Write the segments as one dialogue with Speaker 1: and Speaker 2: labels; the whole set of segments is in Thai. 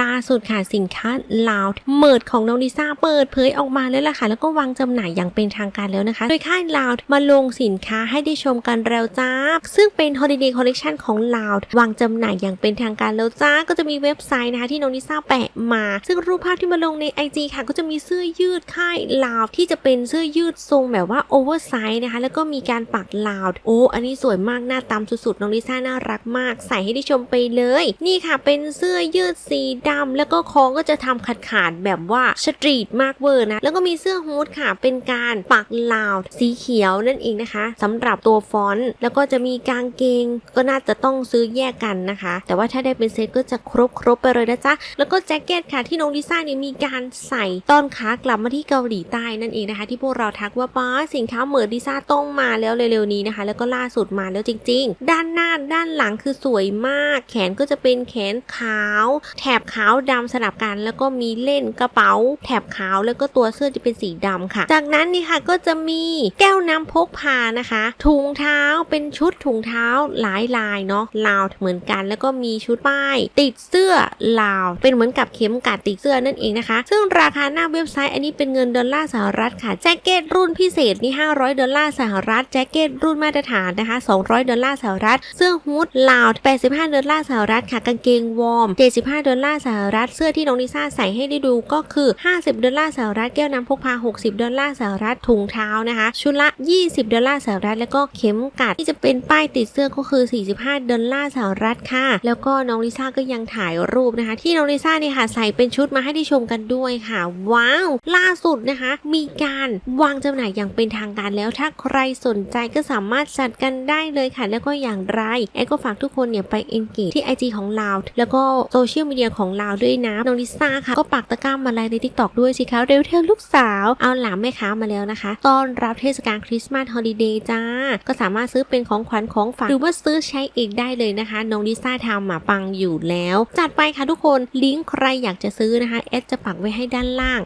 Speaker 1: ล่าสุดค่ะสินค้าลาวเมิดของน้องลิซ่าเปิดเผยออกมาแล้วล่ะค่ะ แล้วก็วางจำหน่ายอย่างเป็นทางการแล้วนะคะ โดยค่ายลาวมาลงสินค้าให้ได้ชมกันแล้วจ้า ซึ่งเป็น Holiday Collection ของลาววางจำหน่ายอย่างเป็นทางการแล้วจ้า ก็จะมีเว็บไซต์นะคะที่น้องลิซ่าแปะมา ซึ่งรูปภาพที่มาลงใน IG ค่ะ ก็จะมีเสื้อยืดค่ายลาวที่จะเป็นเสื้อยืดทรงแบบว่าโอเวอร์ไซส์นะคะ แล้วก็มีการปักลาวโอ้อันนี้สวยมากหน้าตามสุดๆน้องลิซ่าน่ารักมาก ใส่ให้ได้ชมไปเลย นี่ค่ะเป็นเสื้อยืดสีดำแล้วก็คอก็จะทำขาดขาดๆแบบว่าสตรีทมากเวอร์นะ แล้วก็มีเสื้อฮูดค่ะ เป็นการปักลาวสีเขียวนั่นเองนะคะสำหรับตัวฟอนต์ แล้วก็จะมีกางเกง ก็น่าจะต้องซื้อแยกกันนะคะ แต่ว่าถ้าได้เป็นเซตก็จะครบครบๆไปเลยนะจ๊ะ แล้วก็แจ็คเก็ตค่ะที่น้องลิซ่าเนี่ยมีการใส่ตอนขากลับมาที่เกาหลีใต้นั่นเองนะคะ ที่พวกเราทักว่าป้าสินค้าเหมือนลิซ่าต้องมาแล้วเร็วๆนี้นะคะ แล้วก็ล่าสุดมาแล้วจริง ๆ ด้านหน้าด้านหลังคือสวยมาก แขนก็จะเป็นแขนขาว แถบขาวดำสลับกัน แล้วก็มีเล่นกระเป๋า แถบขาวแล้วก็ตัวเสื้อจะเป็นสีดำค่ะ จากนั้นนี่ค่ะก็จะมีแก้วน้ำพกพานะคะ ถุงเท้าเป็นชุดถุงเท้าหลายลายเนาะลาวเหมือนกัน แล้วก็มีชุดป้าย ติดเสื้อลาว เป็นเหมือนกับเข็มกัดติดเสื้อนั่นเองนะคะ ซึ่งราคาหน้าเว็บไซต์อันนี้เป็นเงินดอลลาร์สหรัฐค่ะแจ็คเก็ตรุ่นพิเศษนี่500ดอลลาร์สหรัฐแจ็คเก็ตรุ่นมาตรฐานนะคะ 200ดอลลาร์สหรัฐเสื้อฮูดลาว85ดอลลาร์สหรัฐค่ะกางเกงวอร์ม75ดอลลาร์สหรัฐเสื้อที่น้องลิซ่าใส่ให้ได้ดูก็คือ 50 ดอลลาร์สหรัฐแก้วน้ำพกพา 60 ดอลลาร์สหรัฐถุงเท้านะคะ ชุดละ 20 ดอลลาร์สหรัฐแล้วก็เข็มกัดที่จะเป็นป้ายติดเสื้อก็คือ 45 ดอลลาร์สหรัฐค่ะ แล้วก็น้องลิซ่าก็ยังถ่ายรูปนะคะ ที่น้องลิซ่าเนี่ยค่ะใส่เป็นชุดมาให้ได้ชมกันด้วยค่ะ ว้าว ล่าสุดนะคะ มีการวางจำหน่ายอย่างเป็นทางการแล้วถ้าใครสนใจก็สามารถจัดกันได้เลยค่ะ แล้วก็อย่างไรแอดก็ฝากทุกคนเนี่ยไปเอนเกจที่ IG ของเราแล้วก็โซเชียลมีเดียของเราด้วยนะน้องลิซ่าค่ะก็ปักตะกร้ามาไลน์ใน t ิ k t o k ด้วยสิคะเร็วเทลลูกสาวเอาหลามแม่ค้ามาแล้วนะคะ ต้อนรับเทศกาลคริสต์มาสฮอลิเดย์จ้า ก็สามารถซื้อเป็นของขวัญของฝากหรือว่าซื้อใช้เองได้เลยนะคะน้องลิซ่าทำมาปังอยู่แล้ว จัดไปค่ะทุกคนลิงก์ใครอยากจะซื้อนะคะแอดจะปักไว้ให้ด้านล่าง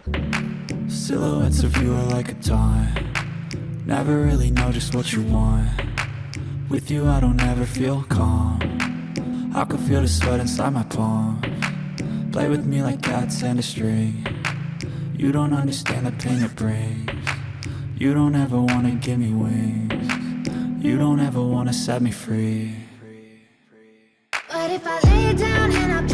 Speaker 2: Silhouettes of you are like a taunt. Never really know just what you want. With you, I don't ever feel calm. I can feel the sweat inside my palms. Play with me like cats and a string. You don't understand the pain it brings. You don't ever wanna give me wings. You don't ever wanna set me free.
Speaker 3: But if I lay down and I